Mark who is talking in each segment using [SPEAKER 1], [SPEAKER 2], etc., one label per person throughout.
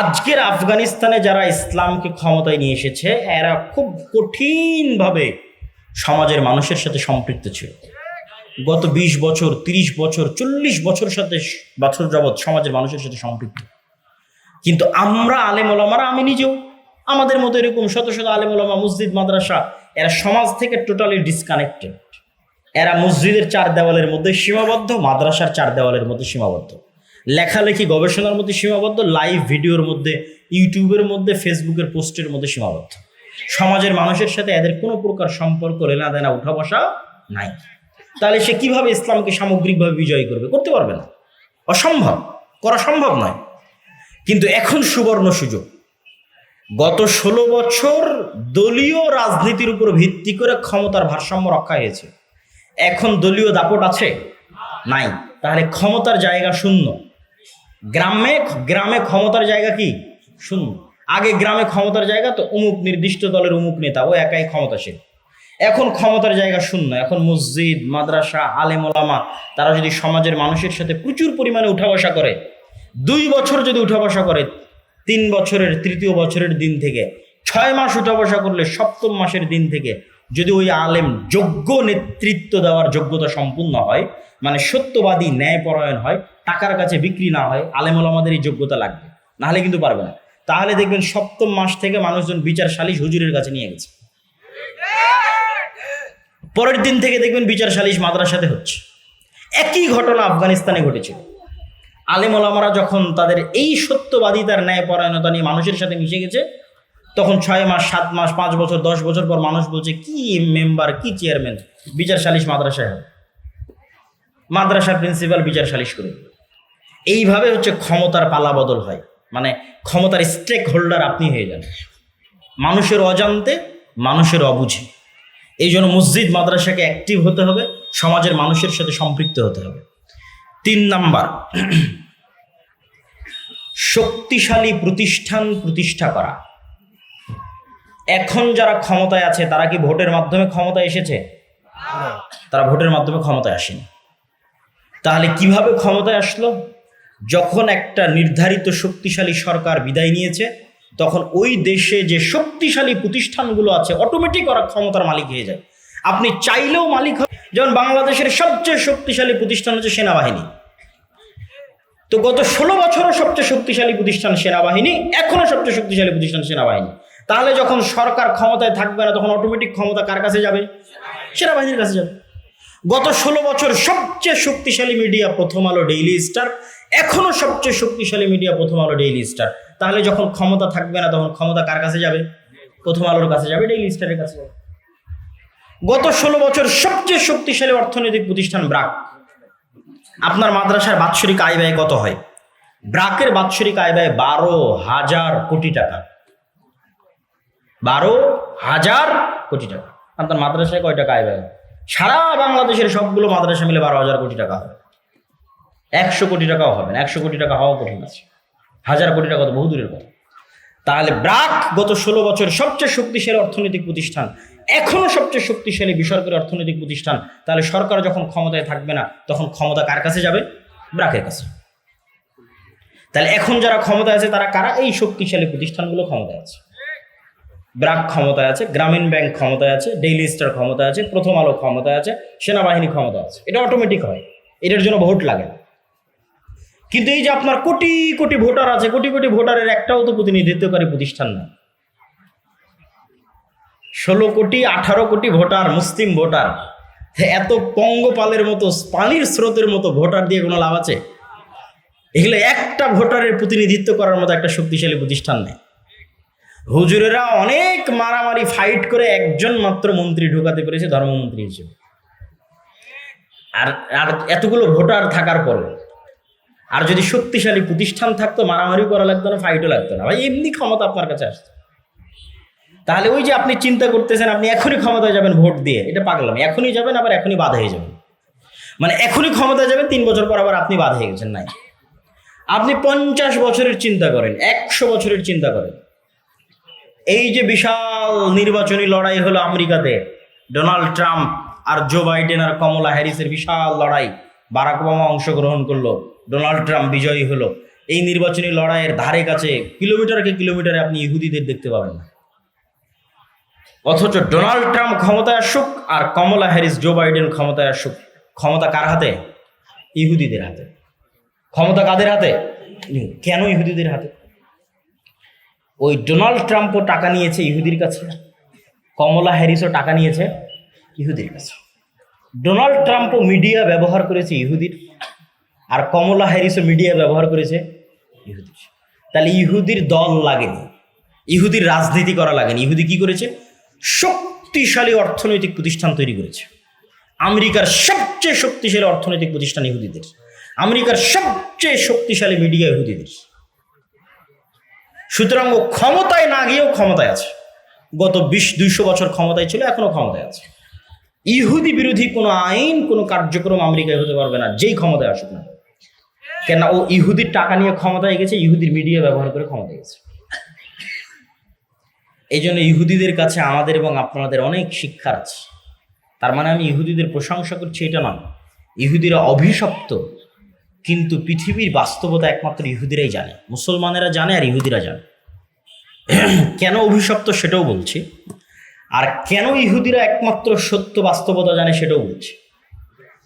[SPEAKER 1] আজকের আফগানিস্তানে যারা ইসলামকে ক্ষমতায় নিয়ে এসেছে, এরা খুব কঠিনভাবে সমাজের মানুষের সাথে সম্পৃক্ত ছিল। গত ২০ বছর ৩০ বছর, চল্লিশ বছর সাথে বছর যাবৎ সমাজের মানুষের সাথে সম্পৃক্ত। কিন্তু আমরা আলেম ওলামারা, আমি নিজেও, আমাদের মতো এরকম শত শত আলেম ওলামা, মসজিদ, মাদ্রাসা, এরা সমাজ থেকে টোটালি ডিসকানেক্টেড এরা মসজিদের চার দেওয়ালের মধ্যে সীমাবদ্ধ, মাদ্রাসার চার দেওয়ালের মধ্যে সীমাবদ্ধ। লেখালেখি গবেষণার মধ্যে সীমাবদ্ধ লাইভ ভিডিওর মধ্যে ইউটিউবের মধ্যে ফেসবুকের পোস্টের মধ্যে সীমাবদ্ধ। সমাজের মানুষের সাথে এদের কোনো প্রকার সম্পর্ক লেনা দেনা, উঠা বসা নাই। তাহলে সে কীভাবে ইসলামকে সামগ্রিকভাবে বিজয় করবে? করতে পারবে না। অসম্ভব। করা সম্ভব নয়। কিন্তু এখন সুবর্ণ সুযোগ। গত ষোলো বছর দলীয় রাজনীতির উপর ভিত্তি করে ক্ষমতার ভারসাম্য রক্ষা হয়েছে। এখন দলীয় দাপট আছে? নাই। তাহলে ক্ষমতার জায়গা শূন্য। গ্রামে গ্রামে ক্ষমতার জায়গা কি? শূন্য। আগে গ্রামে ক্ষমতার জায়গা তো অমুক নির্দিষ্ট দলের অমুক নেতা, ও একাই ক্ষমতাশীল। এখন ক্ষমতার জায়গা শূন্য। এখন মসজিদ, মাদ্রাসা, আলেম ওলামা, তারা যদি সমাজের মানুষের সাথে প্রচুর পরিমাণে উঠা বসা করে, দুই বছর যদি উঠা বসা করে, তিন বছরের তৃতীয় বছরের দিন থেকে, ছয় মাস উঠা বসা করলে সপ্তম মাসের দিন থেকে যদি ওই আলেম যোগ্য নেতৃত্ব দেওয়ার যোগ্যতা সম্পূর্ণ হয় মানে সত্যবাদী, ন্যায়পরায়ণ হয় টাকার কাছে বিক্রি না হয় আলেম আমাদের এই যোগ্যতা লাগবে। নাহলে কিন্তু পারবে না। তাহলে দেখবেন সপ্তম মাস থেকে মানুষজন বিচার সালিশ হুজুরের কাছে নিয়ে গেছে। পরের দিন থেকে দেখবেন বিচার সালিশ মাদ্রাসাতে হচ্ছে। একই ঘটনা আফগানিস্তানে ঘটেছিল। আলেম ওলামারা যখন তাদের এই সত্যবাদিতার ন্যায় পরায়ণতা নিয়ে মানুষের সাথে মিশে গেছে, তখন ছয় মাস, সাত মাস, পাঁচ বছর, দশ বছর পর মানুষ বলছে, কি মেম্বার, কি চেয়ারম্যান? বিচার সালিশ মাদ্রাসায় হবে। মাদ্রাসার প্রিন্সিপাল বিচার সালিশ করে এইভাবে হচ্ছে ক্ষমতার পালা বদল হয়। মানে ক্ষমতার স্টেক হোল্ডার আপনি হয়ে যান। মানুষের অজান্তে মানুষের অবুঝে। এই জন্য মসজিদ মাদ্রাসাকে অ্যাক্টিভ হতে হবে সমাজের মানুষের সাথে সম্পৃক্ত হতে হবে। তিন নাম্বার শক্তিশালী প্রতিষ্ঠান প্রতিষ্ঠা করা। এখন যারা ক্ষমতায় আছে তারা কি ভোটের মাধ্যমে ক্ষমতায় এসেছে? তারা ভোটের মাধ্যমে ক্ষমতায় আসেনি। তাহলে কীভাবে ক্ষমতায় আসলো? যখন একটা নির্ধারিত শক্তিশালী সরকার বিদায় নিয়েছে, তখন ওই দেশে যে শক্তিশালী প্রতিষ্ঠানগুলো আছে অটোমেটিক ওরা ক্ষমতার মালিক হয়ে যায়। আপনি চাইলেও মালিক হবে যেমন বাংলাদেশের সবচেয়ে শক্তিশালী প্রতিষ্ঠান হচ্ছে সেনাবাহিনী। তো গত ষোলো বছরও সবচেয়ে শক্তিশালী প্রতিষ্ঠান সেনাবাহিনী এখনও সবচেয়ে শক্তিশালী প্রতিষ্ঠান সেনাবাহিনী। তাহলে যখন সরকার ক্ষমতায় থাকবে না, তখন অটোমেটিক ক্ষমতা কার কাছে যাবে? সেনাবাহিনীর কাছে যাবে। গত ষোলো বছর সবচেয়ে শক্তিশালী মিডিয়া প্রথম আলো ডেইলি স্টার এখনও সবচেয়ে শক্তিশালী মিডিয়া প্রথম আলো ডেইলি স্টার তাহলে যখন ক্ষমতা থাকবে না, তখন ক্ষমতা কার কাছে যাবে? প্রথম আলোর কাছে যাবে ডেইলি স্টারের কাছে যাবে। গত ষোলো বছর সবচেয়ে শক্তিশালী অর্থনৈতিক প্রতিষ্ঠান ব্রাক। আপনার মাদ্রাসার বাৎসরিক আয় ব্যয় কত হয়? ব্রাকের বাৎসরিক আয় ব্যয় বারো হাজার কোটি টাকা। বারো হাজার কোটি টাকা। আপনার মাদ্রাসায় কয় টাকা আয় ব্যয়? সারা বাংলাদেশের সবগুলো মাদ্রাসা মিলে বারো হাজার কোটি টাকা হবে একশো কোটি টাকাও হবে না, একশো কোটি টাকা হওয়া কঠিন আছে। হাজার কোটি টাকা তো বহু দূরের কথা। তাহলে ব্রাক গত ষোলো বছর সবচেয়ে শক্তিশালী অর্থনৈতিক প্রতিষ্ঠান এখনও সবচেয়ে শক্তিশালী বেসরকারি অর্থনৈতিক প্রতিষ্ঠান, তাহলে সরকার যখন ক্ষমতায় থাকবে না, তখন ক্ষমতা কার কাছে যাবে? ব্রাকের কাছে। তাহলে এখন যারা ক্ষমতায় আছে, তারা কারা? এই শক্তিশালী প্রতিষ্ঠানগুলো ক্ষমতায় আছে। ব্রাক ক্ষমতায় আছে, গ্রামীণ ব্যাংক ক্ষমতায় আছে, ডেইলি স্টার ক্ষমতায় আছে, প্রথম আলো ক্ষমতায় আছে, সেনাবাহিনী ক্ষমতা আছে। এটা অটোমেটিক হয়। এটার জন্য ভোট লাগে না। কিন্তু এই যে আপনার কোটি কোটি ভোটার আছে, কোটি কোটি ভোটারের একটাও তো প্রতিনিধিত্বকারী প্রতিষ্ঠান না। ষোলো কোটি, আঠারো কোটি ভোটার, মুসলিম ভোটার এত পঙ্গপালের মতো, পানির স্রোতের মতো ভোটার দিয়ে কোনো লাভ আছে? এগুলো একটা ভোটারের প্রতিনিধিত্ব করার মতো একটা শক্তিশালী প্রতিষ্ঠান নেই। হুজুরেরা অনেক মারামারি ফাইট করে একজন মাত্র মন্ত্রী ঢোকাতে পেরেছে ধর্মমন্ত্রী হিসেবে। আর আর এতগুলো ভোটার থাকার পরে আর যদি শক্তিশালী প্রতিষ্ঠান থাকতো মারামারি করা লাগতো না ফাইটও লাগতো না। ভাই, এমনি ক্ষমতা আপনার কাছে আসতো। তাহলে ওই যে আপনি চিন্তা করতেছেন, আপনি এখনই ক্ষমতায় যাবেন ভোট দিয়ে। এটা পাগলাম। এখনই যাবেন, আবার এখনই বাধা হয়ে যাবেন। মানে এখনই ক্ষমতায় যাবেন, তিন বছর পর আবার আপনি বাধা হয়ে গেছেন, নাই। আপনি পঞ্চাশ বছরের চিন্তা করেন, একশো বছরের চিন্তা করেন। এই যে বিশাল নির্বাচনী লড়াই হলো আমেরিকাতে, ডোনাল্ড ট্রাম্প আর জো বাইডেন আর কমলা হ্যারিসের বিশাল লড়াই, বারাক ওবামা অংশগ্রহণ করল। ডোনাল্ড ট্রাম্প বিজয়ী হলো। এই নির্বাচনী লড়াইয়ের ধারে কাছে কিলোমিটারকে কিলোমিটারে আপনি ইহুদিদের দেখতে পাবেন না। অথচ ডোনাল্ড ট্রাম্প ক্ষমতায় আসুক আর কমলা হ্যারিস, জো বাইডেন ক্ষমতায় আসুক, ক্ষমতা কার হাতে? ইহুদিদের হাতে। ক্ষমতা কাদের হাতে? কেন ইহুদিদের হাতে? ওই ডোনাল্ড ট্রাম্পও টাকা নিয়েছে ইহুদির কাছে, কমলা হ্যারিসও টাকা নিয়েছে ইহুদির কাছে। ডোনাল্ড ট্রাম্পও মিডিয়া ব্যবহার করেছে ইহুদির। আর কমলা হ্যারিসও মিডিয়া ব্যবহার করেছে ইহুদির। তাহলে ইহুদির দল লাগেনি। ইহুদির রাজনীতি করা লাগেনি। ইহুদি কি করেছে? শক্তিশালী অর্থনৈতিক প্রতিষ্ঠান তৈরি করেছে। আমেরিকার সবচেয়ে শক্তিশালী অর্থনৈতিক প্রতিষ্ঠান ইহুদিদের। আমেরিকার সবচেয়ে শক্তিশালী মিডিয়া ইহুদিদের। সুতরাং ও ক্ষমতায় না গিয়েও ক্ষমতায় আছে। গত বিশ, দুইশো বছর ক্ষমতায় ছিল, এখনও ক্ষমতায় আছে। ইহুদি বিরোধী কোনো আইন, কোনো কার্যক্রম আমেরিকায় হতে পারবে না। যেই ক্ষমতায় আসুক না কেন ও ইহুদির টাকা নিয়ে ক্ষমতায় গেছে, ইহুদির মিডিয়া ব্যবহার করে ক্ষমতায় গেছে। এই জন্য ইহুদিদের কাছে আমাদের এবং আপনাদের অনেক শিক্ষার আছে। তার মানে আমি ইহুদিদের প্রশংসা করছি, এটা নয়। ইহুদিরা অভিশপ্ত, কিন্তু পৃথিবীর বাস্তবতা একমাত্র ইহুদিরাই জানে। মুসলমানেরা জানে আর ইহুদিরা জানে। কেন অভিশপ্ত সেটাও বলছি। আর কেন ইহুদিরা একমাত্র সত্য বাস্তবতা জানে সেটাও বলছি।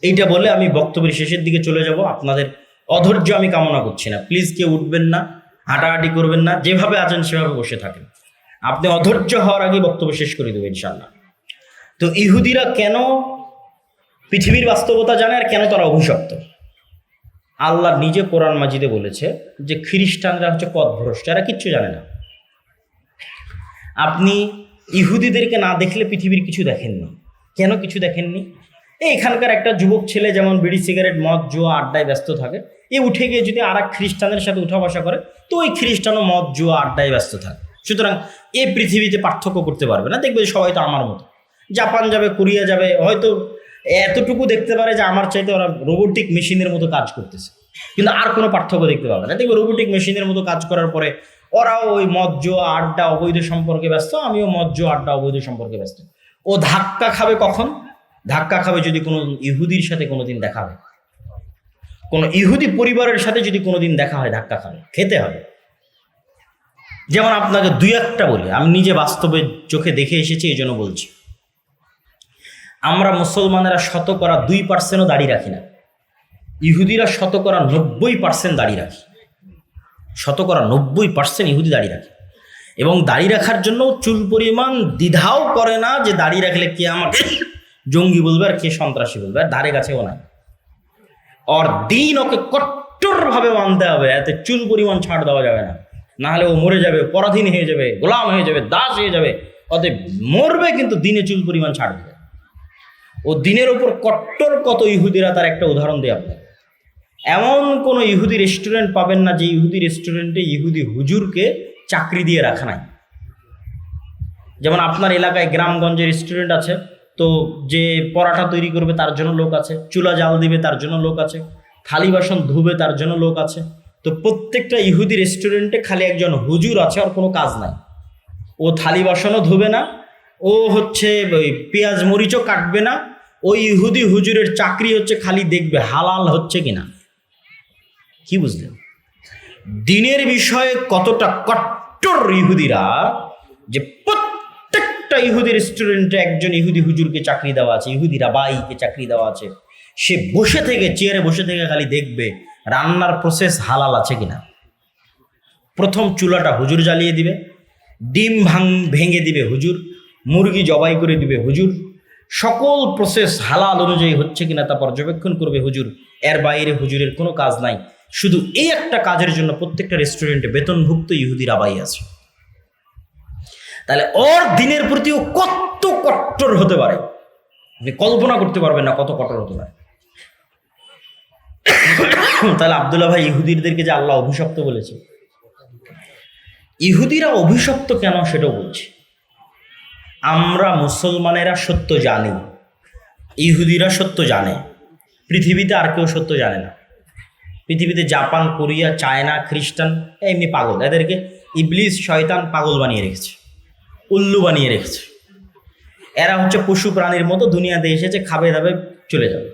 [SPEAKER 1] এইটা বলে আমি বক্তব্যের শেষের দিকে চলে যাব। আপনাদের অধৈর্য আমি কামনা করছি না। প্লিজ কেউ উঠবেন না, হাঁটাহাঁটি করবেন না, যেভাবে আছেন সেভাবে বসে থাকেন। আপনি অধৈর্য হওয়ার আগে বক্তব্য শেষ করে দেবেন ইনশাল্লাহ তো ইহুদিরা কেন পৃথিবীর বাস্তবতা জানে আর কেন তারা অভিশপ্ত? আল্লাহ নিজে কোরআন মাজিদে বলেছে যে খ্রিস্টানরা হচ্ছে পথভ্রষ্ট, এরা কিচ্ছু জানে না। আপনি ইহুদিদেরকে না দেখলে পৃথিবীর কিছু দেখেননি। কেন কিছু দেখেননি? এখানকার একটা যুবক ছেলে যেমন বিড়ি, সিগারেট, মদ, জুয়া আড্ডায় ব্যস্ত থাকে, এ উঠে গিয়ে যদি আর খ্রিস্টানের সাথে উঠা বসা করে, তো ওই খ্রিস্টানও মদ, জুয়া আড্ডায় ব্যস্ত থাকে। সুতরাং এ পৃথিবীতে পার্থক্য করতে পারবে না। দেখবে সবাই তো আমার মতো। জাপান যাবে, কোরিয়া যাবে, হয়তো এতটুকু দেখতে পারে যে আমার চাইতে ওরা রোবোটিক মেশিনের মতো কাজ করতেছে। কিন্তু আর কোনো পার্থক্য দেখতে পাবে না। দেখবে রোবোটিক মেশিনের মতো কাজ করার পরে ওরাও ওই মদ, জুয়া আড্ডা, অবৈধ সম্পর্কে ব্যস্ত, আমিও মদ, জুয়া আড্ডা, অবৈধ সম্পর্কে ব্যস্ত। ও ধাক্কা খাবে কখন? ধাক্কা খাবে যদি কোনো ইহুদির সাথে কোনোদিন দেখা হয়। কোনো ইহুদি পরিবারের সাথে যদি কোনোদিন দেখা হয় ধাক্কা খাবে, খেতে হবে। যেমন আপনাকে দুই একটা বলি, আমি নিজে বাস্তবে চোখে দেখে এসেছি, এই জন্য বলছি। আমরা মুসলমানেরা শতকরা দুই পার্সেন্টও দাড়ি রাখি না। ইহুদিরা শতকরা নব্বই পার্সেন্ট দাড়ি রাখি। শতকরা নব্বই পার্সেন্ট ইহুদি দাড়ি রাখে। এবং দাড়ি রাখার জন্য চুল পরিমাণ দ্বিধাও করে না যে দাড়ি রাখলে কে আমাকে জঙ্গি বলবে আর কে সন্ত্রাসী বলবে? আর ধারে কাছেও নাই। ওর দিন ওকে কট্টরভাবে মানতে হবে, এতে চুল পরিমাণ ছাড় দেওয়া যাবে না। না হলে ও মরে যাবে, পরাধীন হয়ে যাবে, গোলাম হয়ে যাবে, দাস হয়ে যাবে। অতএব মরবে কিন্তু দিনে চুল পরিমাণ ছাড় দেবে। ও দিনের ওপর কট্টর কত ইহুদিরা, তার একটা উদাহরণ দেয় আপনাকে এমন কোনো ইহুদি রেস্টুরেন্ট পাবেন না যে ইহুদি রেস্টুরেন্টে ইহুদি হুজুরকে চাকরি দিয়ে রাখা নাই। যেমন আপনার এলাকায় গ্রামগঞ্জে রেস্টুরেন্ট আছে তো যে পরাঠা তৈরি করবে তার জন্য লোক আছে, চুলা জাল দিবে তার জন্য লোক আছে, থালি বাসন ধুবে তার জন্য লোক আছে। তো প্রত্যেকটা ইহুদি রেস্টুরেন্টে খালি একজন হুজুর আছে আর কোনো কাজ নাই। ও থালি বাসনও ধুবে না, ও হচ্ছে ওই পেঁয়াজ মরিচও কাটবে না ওই ইহুদি হুজুরের চাকরি হচ্ছে খালি দেখবে হালাল হচ্ছে কিনা। কি বুঝলেন? দিনের বিষয়ে কতটা কট্টর ইহুদিরা যে প্রত্যেকটা ইহুদি রেস্টুরেন্টে একজন ইহুদি হুজুরকে চাকরি দেওয়া আছে, ইহুদি রাবাইকে চাকরি দেওয়া আছে। সে বসে থেকে চেয়ারে বসে থেকে খালি দেখবে রান্নার প্রসেস হালাল আছে কিনা। প্রথম চুলাটা হুজুর জ্বালিয়ে দিবে, ডিম ভাং ভেঙে দিবে হুজুর, মুরগি জবাই করে দিবে হুজুর, সকল প্রসেস হালাল অনুযায়ী হচ্ছে কিনা তা পর্যবেক্ষণ করবে হুজুর। এর বাইরে হুজুরের কোনো কাজ নাই। শুধু এই একটা কাজের জন্য প্রত্যেকটা রেস্টুরেন্টে বেতনভুক্ত ইহুদির আবাই আছে। তাহলে ওর দিনের প্রতিও কত কট্টর হতে পারে? আপনি কল্পনা করতে পারবেন না কত কট্টর হতে পারে। তাহলে আবদুল্লাহ ভাই ইহুদিদেরকে যে আল্লাহ অভিশপ্ত বলেছে, ইহুদিরা অভিশপ্ত কেন সেটাও বলছি। আমরা মুসলমানেরা সত্য জানি, ইহুদিরা সত্য জানে, পৃথিবীতে আর কেউ সত্য জানে না। পৃথিবীতে জাপান, কোরিয়া, চায়না, খ্রিস্টান, এমনি পাগল, এদেরকে ইবলিস, শয়তান পাগল বানিয়ে রেখেছে। উল্লু বানিয়ে রেখেছে। এরা হচ্ছে পশু প্রাণীর মতো দুনিয়াতে এসেছে, খাবে দাবে চলে যাবে।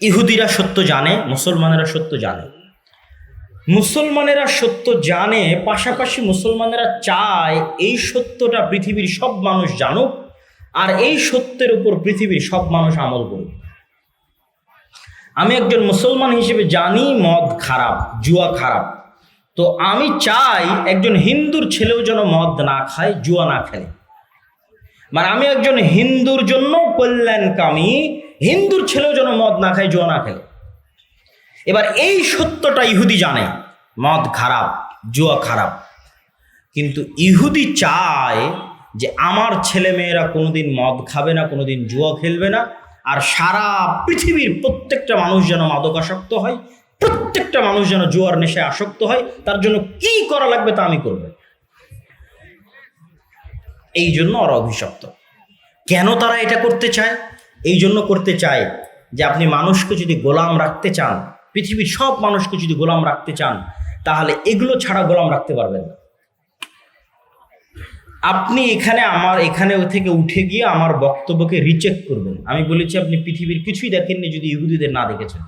[SPEAKER 1] ইহুদিরা সত্য জানে, মুসলমানেরা সত্য জানে। মুসলমানেরা সত্য জানে, পাশাপাশি মুসলমানেরা চায় এই সত্যটা পৃথিবীর সব মানুষ জানুক, আর এই সত্যের উপর পৃথিবীর সব মানুষ আমল করুক। আমি একজন মুসলমান হিসেবে জানি মদ খারাপ, জুয়া খারাপ। তো আমি চাই একজন হিন্দুর ছেলেও যেন মদ না খায়, জুয়া না খেলে। মানে আমি একজন হিন্দুর জন্য কল্যাণকামী, হিন্দুর ছেলেও যেন মদ না খায়, জুয়া না খেলে। এবার এই সত্যটা ইহুদি জানে, মদ খারাপ, জুয়া খারাপ। কিন্তু ইহুদি চায় যে আমার ছেলে মেয়েরা কোনোদিন মদ খাবে না, কোনোদিন জুয়া খেলবে না, আর সারা পৃথিবীর প্রত্যেকটা মানুষ যেন মাদকাসক্ত হয় প্রত্যেকটা মানুষ যেন জুয়ার নেশায় আসক্ত হয়, তার জন্য কি করা লাগবে তা আমি করব। এই জন্য ওরা অভিশপ্ত। কেন তারা এটা করতে চায়? এই জন্য করতে চায় যে আপনি মানুষকে যদি গোলাম রাখতে চান, পৃথিবীর সব মানুষকে যদি গোলাম রাখতে চান, তাহলে এগুলো ছাড়া গোলাম রাখতে পারবেন না। আপনি এখানে আমার, এখানে থেকে উঠে গিয়ে আমার বক্তব্যকে রিচেক করবেন। আমি বলেছি, আপনি পৃথিবীর কিছুই দেখেননি যদি ইহুদিদের না দেখেছেন।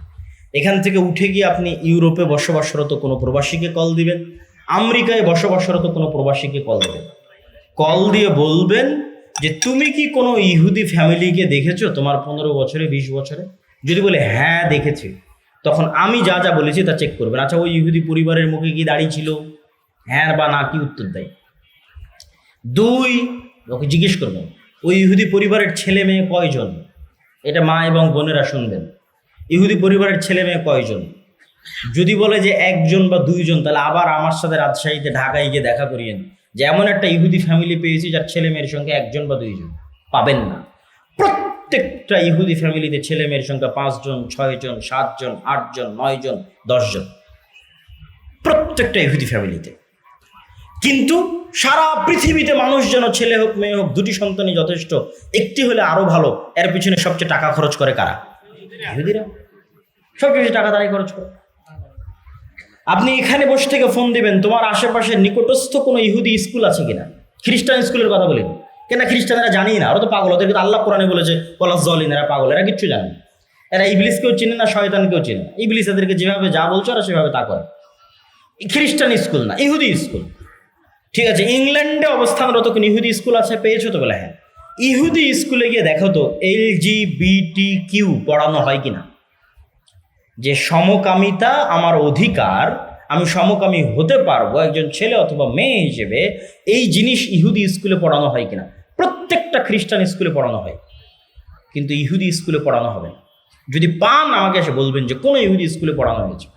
[SPEAKER 1] এখান থেকে উঠে গিয়ে আপনি ইউরোপে বসবাসরত কোনো প্রবাসীকে কল দিবেন, আমেরিকায় বসবাসরত কোনো প্রবাসীকে কল দেবেন। কল দিয়ে বলবেন যে, তুমি কি কোনো ইহুদি ফ্যামিলিকে দেখেছ তোমার পনেরো বছরে, বিশ বছরে? যদি বলে হ্যাঁ দেখেছি। তখন আমি যা যা বলেছি তা চেক করবেন। আচ্ছা ওই ইহুদি পরিবারের মুখে কি দাড়ি ছিল? হ্যাঁ বা না, কি উত্তর দেয়? দুই, ওকে জিজ্ঞেস করবেন, ওই ইহুদি পরিবারের ছেলে মেয়ে কয়জন? এটা মা এবং বোনেরা শুনবেন। ইহুদি পরিবারের ছেলে মেয়ে কয়জন? যদি বলে যে একজন বা দুইজন, তাহলে আবার আমার সাথে রাজশাহীতে, ঢাকায় গিয়ে দেখা করিয়েন যে এমন একটা ইহুদি ফ্যামিলি পেয়েছি যার ছেলে মেয়ের সংখ্যা একজন বা দুইজন। পাবেন না। প্রত্যেকটা ইহুদি ফ্যামিলিতে ছেলে মেয়ের সংখ্যা পাঁচজন, ছয়জন, সাতজন, আটজন, নয়জন, দশজন। প্রত্যেকটা ইহুদি ফ্যামিলিতে কিন্তু সারা পৃথিবীতে মানুষ যেন ছেলে হোক, মেয়ে হোক, দুটি সন্তানই যথেষ্ট। একটি হলে আরও ভালো, এর পিছনে সবচেয়ে টাকা খরচ করে কারা? ইহুদিরা সবচেয়ে বেশি টাকা তারাই খরচ করে। আপনি এখানে বসে থেকে ফোন দিবেন, তোমার আশেপাশে নিকটস্থ কোনো ইহুদি স্কুল আছে কিনা? খ্রিস্টান স্কুলের কথা বলি। কেন খ্রিস্টানেরা জানি না, ওরা তো পাগল ওদের কিন্তু আল্লাহ কোরআনে বলেছে পলাশ জলিন এরা পাগল, এরা কিচ্ছু জানে না। এরা ইবলিসকেও চিনে না, শয়তানকেও চিনে না। ইবলিস এদেরকে যেভাবে যা বলছে, ওরা সেভাবে তা করে। খ্রিস্টান স্কুল না, ইহুদি স্কুল। ঠিক আছে, ইংল্যান্ডে অবস্থানরত কোন ইহুদি স্কুল আছে, পেয়েছ তো বলে হ্যাঁ। ইহুদি স্কুলে গিয়ে দেখো তো, এল জি বিটি কিউ পড়ানো হয় কিনা? যে সমকামিতা আমার অধিকার, আমি সমকামী হতে পারব একজন ছেলে অথবা মেয়ে হিসেবে, এই জিনিস ইহুদি স্কুলে পড়ানো হয় কিনা? প্রত্যেকটা খ্রিস্টান স্কুলে পড়ানো হয়। কিন্তু ইহুদি স্কুলে পড়ানো হবে না। যদি পান আমাকে এসে বলবেন যে কোনো ইহুদি স্কুলে পড়ানো হয়েছে।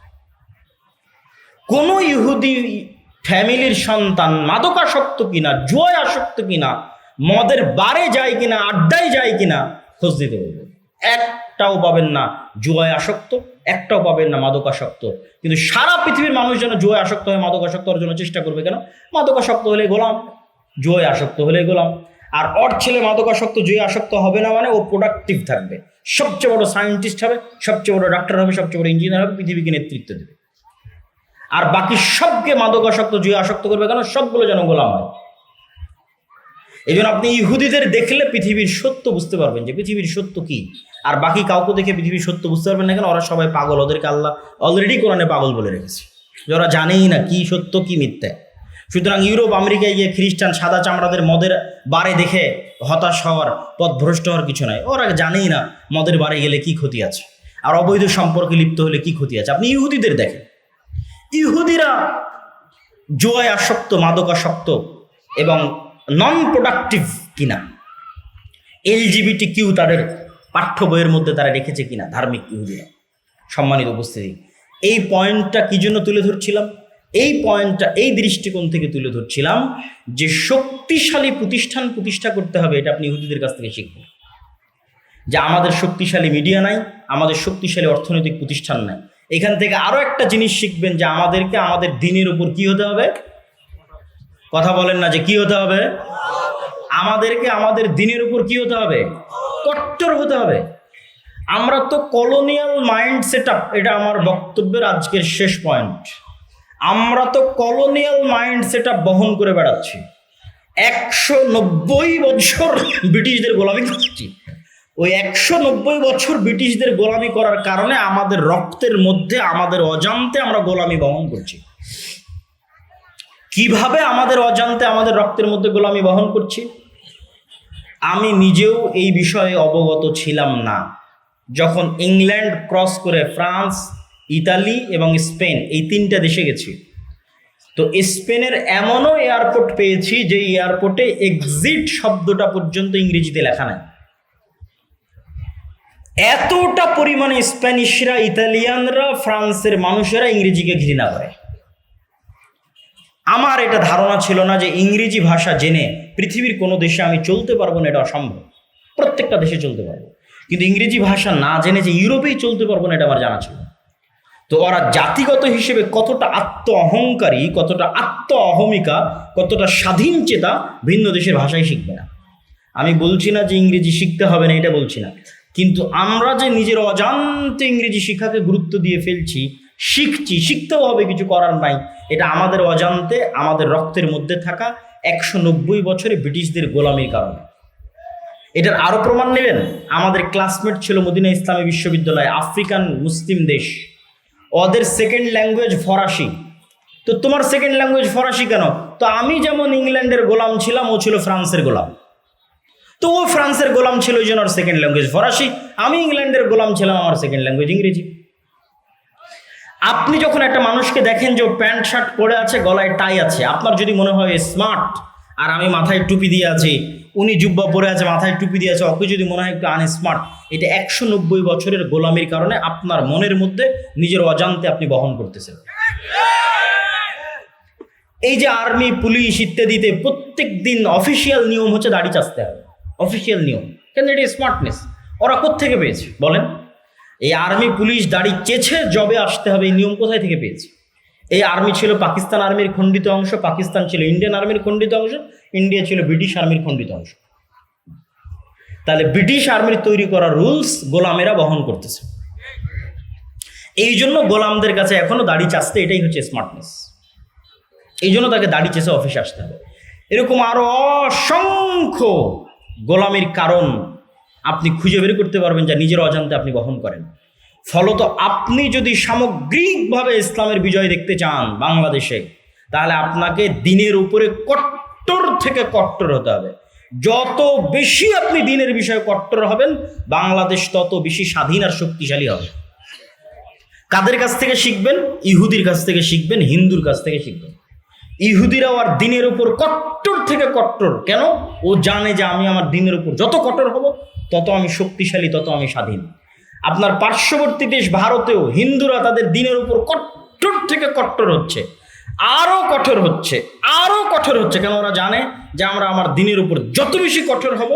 [SPEAKER 1] কোনো ইহুদি ফ্যামিলির সন্তান মাদকাসক্ত কিনা জয় আসক্ত কিনা মদের বারে যায় কিনা, আড্ডায় যায় কিনা, খোঁজ দিতে বলবে। একটাও পাবেন না জুয়ায় আসক্ত, একটাও পাবেন না মাদকাসক্ত। কিন্তু সারা পৃথিবীর মানুষ যেন জুয়ায় আসক্ত হয়ে মাদকাসক্ত হওয়ার জন্য চেষ্টা করবে কেন? মাদকাসক্ত হলে গোলাম, জুয়ায় আসক্ত হলে গোলাম। আর ওর ছেলে মাদকাসক্ত জুয়ে আসক্ত হবে না মানে ও প্রোডাক্টিভ থাকবে। সবচেয়ে বড় সায়েন্টিস্ট হবে, সবচেয়ে বড় ডাক্তার হবে, সবচেয়ে বড় ইঞ্জিনিয়ার হবে, পৃথিবীকে নেতৃত্ব দেবে। আর বাকি সবকে মাদকাসক্ত জুয়ে আসক্ত করবে কেন? সবগুলো যেন গোলাম হয়। এই জন্য আপনি ইহুদিদের দেখলে পৃথিবীর সত্য বুঝতে পারবেন যে পৃথিবীর সত্য কি। আর বাকি কাউকে দেখে পৃথিবীর সত্য বুঝতে পারবেন না কেন? ওরা সবাই পাগল। ওদেরকে আল্লাহ অলরেডি কোরআনে পাগল বলে রেখেছে। যে ওরা জানেই না কি সত্য, কি মিথ্যা। সুতরাং ইউরোপ, আমেরিকায় গিয়ে খ্রিস্টান সাদা চামড়াদের মদের বারে দেখে হতাশ হওয়ার পথ ভ্রষ্ট হওয়ার কিছু নাই। ওরা জানেই না মদের বারে গেলে কি ক্ষতি আছে। আর অবৈধ সম্পর্কে লিপ্ত হলে কি ক্ষতি আছে? আপনি ইহুদিদের দেখেন। ইহুদিরা জোয়ায় আসক্ত, মাদকাসক্ত এবং নন প্রোডাক্টিভ কিনা এলজিবিটি কিউ তাদের পাঠ্য বইয়ের মধ্যে তারা রেখেছে কিনা? ধার্মিক ইহুদিরা। সম্মানিত উপস্থিতি। এই পয়েন্টটা কি জন্য তুলে ধরছিলাম? এই পয়েন্টটা, এই দৃষ্টিকোণ থেকে তুলে ধরছিলাম যে শক্তিশালী প্রতিষ্ঠান প্রতিষ্ঠা করতে হবে, এটা আপনি ইহুদিদের কাছ থেকে শিখবেন। যে আমাদের শক্তিশালী মিডিয়া নাই, আমাদের শক্তিশালী অর্থনৈতিক প্রতিষ্ঠান নাই। এখান থেকে আরও একটা জিনিস শিখবেন যে আমাদেরকে আমাদের দিনের উপর কি হতে হবে? কথা বলেন না যে কি হতে হবে? আমাদেরকে আমাদের দিনের উপর কি হতে হবে? কট্টর হতে হবে। আমরা তো কলোনিয়াল মাইন্ড সেট এটা আমার বক্তব্যের আজকের শেষ পয়েন্ট আমরা তো কলোনিয়াল মাইন্ড সেট বহন করে বেড়াচ্ছি। একশো নব্বই বছর ব্রিটিশদের গোলামি করছি। ওই একশো নব্বই বছর ব্রিটিশদের গোলামি করার কারণে আমাদের রক্তের মধ্যে, আমাদের অজান্তে আমরা গোলামি বহন করছি। কীভাবে আমাদের অজান্তে আমাদের রক্তের মধ্যে গোলামি বহন করছি? আমি নিজেও এই বিষয়ে অবগত ছিলাম না। যখন ইংল্যান্ড ক্রস করে ফ্রান্স, ইতালি এবং স্পেন এই তিনটা দেশে গেছি, তো স্পেনের এমনও এয়ারপোর্ট পেয়েছি যে এয়ারপোর্টে এক্সিট শব্দটা পর্যন্ত ইংরেজিতে লেখা নাই। এতটা পরিমাণে স্প্যানিশরা, ইতালিয়ানরা, ফ্রান্সের মানুষেরা ইংরেজিকে ঘৃণা করে। আমার এটা ধারণা ছিল না যে ইংরেজি ভাষা জেনে পৃথিবীর কোনো দেশে আমি চলতে পারব না, এটা অসম্ভব। প্রত্যেকটা দেশে চলতে পারব। কিন্তু ইংরেজি ভাষা না জেনে যে ইউরোপেই চলতে পারব না, এটা আমার জানা ছিল তো ওরা জাতিগত হিসেবে কতটা আত্ম অহংকারী কতটা আত্ম অহমিকা কতটা স্বাধীন চেতা ভিন্ন দেশের ভাষাই শিখবে না। আমি বলছি না যে ইংরেজি শিখতে হবে না, এটা বলছি না। কিন্তু আমরা যে নিজের অজান্তে ইংরেজি শিক্ষাকে গুরুত্ব দিয়ে ফেলছি শিখছি, শিখতেও হবে, কিছু করার নাই। এটা আমাদের অজান্তে, আমাদের রক্তের মধ্যে থাকা একশো নব্বই বছরে ব্রিটিশদের গোলামির কারণে। এটার আরও প্রমাণ নেবেন? আমাদের ক্লাসমেট ছিল মদিনা ইসলামী বিশ্ববিদ্যালয়, আফ্রিকান মুসলিম দেশ। ওদের সেকেন্ড ল্যাঙ্গুয়েজ ফরাসি। তো তোমার সেকেন্ড ল্যাঙ্গুয়েজ ফরাসি কেন? তো আমি যেমন ইংল্যান্ডের গোলাম ছিলাম, ও ছিল ফ্রান্সের গোলাম। তো ও ফ্রান্সের গোলাম ছিল ওই জন্য ওর সেকেন্ড ল্যাঙ্গুয়েজ ফরাসি, আমি ইংল্যান্ডের গোলাম ছিলাম, আমার সেকেন্ড ল্যাঙ্গুয়েজ ইংরেজি। আপনি যখন একটা মানুষকে দেখেন যে প্যান্ট, শার্ট পরে আছে, গলায় টাই আছে, আপনার যদি মনে হয় স্মার্ট আর আমি মাথায় টুপি দিয়ে আছি, উনি জুব্বা পরে আছে, মাথায় টুপি দিয়ে আছে, ওকে যদি মনে হয় একটু আনস্মার্ট এটা একশো নব্বই বছরের গোলামির কারণে আপনার মনের মধ্যে নিজের অজান্তে আপনি বহন করতেছেন। এই যে আর্মি পুলিশ ইত্যাদিতে প্রত্যেক দিন অফিসিয়াল নিয়ম হচ্ছে দাড়ি চাচতে হবে। অফিসিয়াল নিয়ম। কেন এটা স্মার্টনেস ওরা কোত্থেকে পেয়েছে? বলেন। এই আর্মি পুলিশ দাড়ি চেছে জবে আসতে হবে, এই নিয়ম কোথায় থেকে পেয়েছে? এই আর্মি ছিল পাকিস্তান আর্মির খণ্ডিত অংশ, পাকিস্তান ছিল ইন্ডিয়ান আর্মির খণ্ডিত অংশ, ইন্ডিয়া ছিল ব্রিটিশ আর্মির খণ্ডিত অংশ। তাহলে ব্রিটিশ আর্মির তৈরি করা রুলস গোলামেরা বহন করতেছে। এই জন্য গোলামদের কাছে এখনও দাড়ি চাচতে এটাই হচ্ছে স্মার্টনেস এই জন্য তাকে দাড়ি চেষে অফিসে আসতে হবে। এরকম আরও অসংখ্য গোলামির কারণ আপনি খুঁজে বের করতে পারবেন যা নিজের অজান্তে আপনি বহন করেন। ফলত আপনি যদি সামগ্রিকভাবে ইসলামের বিজয় দেখতে চান বাংলাদেশে, তাহলে আপনাকে দিনের উপরে কট্টর থেকে কট্টর হতে হবে। যত বেশি আপনি দিনের বিষয়ে কট্টর হবেন, বাংলাদেশ তত বেশি স্বাধীন আর শক্তিশালী হবে। কাদের কাছ থেকে শিখবেন? ইহুদির কাছ থেকে শিখবেন, হিন্দুর কাছ থেকে শিখবেন। ইহুদিরাও আর দিনের উপর কট্টর থেকে কট্টর। কেন? ও জানে যে আমি আমার দিনের উপর যত কট্টর হব তত আমি শক্তিশালী, তত আমি স্বাধীন। আপনার পার্শ্ববর্তী দেশ ভারতেও হিন্দুরা তাদের দিনের উপর কট্টর থেকে কট্টর হচ্ছে। আরও কঠোর হচ্ছে আরও কঠোর হচ্ছে। কেন ওরা জানে যে আমরা আমার দিনের উপর যত বেশি কঠোর হব,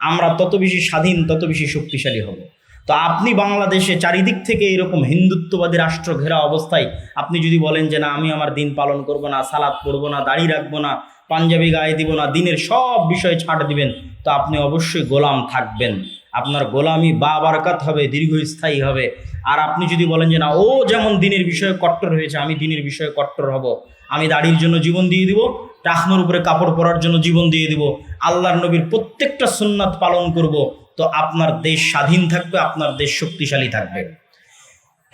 [SPEAKER 1] আমরা তত বেশি স্বাধীন, তত বেশি শক্তিশালী হব। তো আপনি বাংলাদেশে চারিদিক থেকে এরকম হিন্দুত্ববাদী রাষ্ট্র ঘেরা অবস্থায় আপনি যদি বলেন যে না, আমি আমার দিন পালন করব না, সালাদ পড়ব না, দাড়ি রাখব না, পাঞ্জাবি গায়ে দিব না, দিনের সব বিষয়ে ছাড় দিবেন তো আপনি অবশ্যই গোলাম থাকবেন। আপনার গোলামি বা বারকাত হবে, দীর্ঘস্থায়ী হবে। আর আপনি যদি বলেন যে, না, ও যেমন দিনের বিষয়ে কট্টর হয়েছে, আমি দিনের বিষয়ে কট্টর হব। আমি দাড়ির জন্য জীবন দিয়ে দিব, টাকনোর উপরে কাপড় পরার জন্য জীবন দিয়ে দিব, আল্লাহর নবীর প্রত্যেকটা সুন্নাত পালন করব, তো আপনার দেশ স্বাধীন থাকবে, আপনার দেশ শক্তিশালী থাকবে।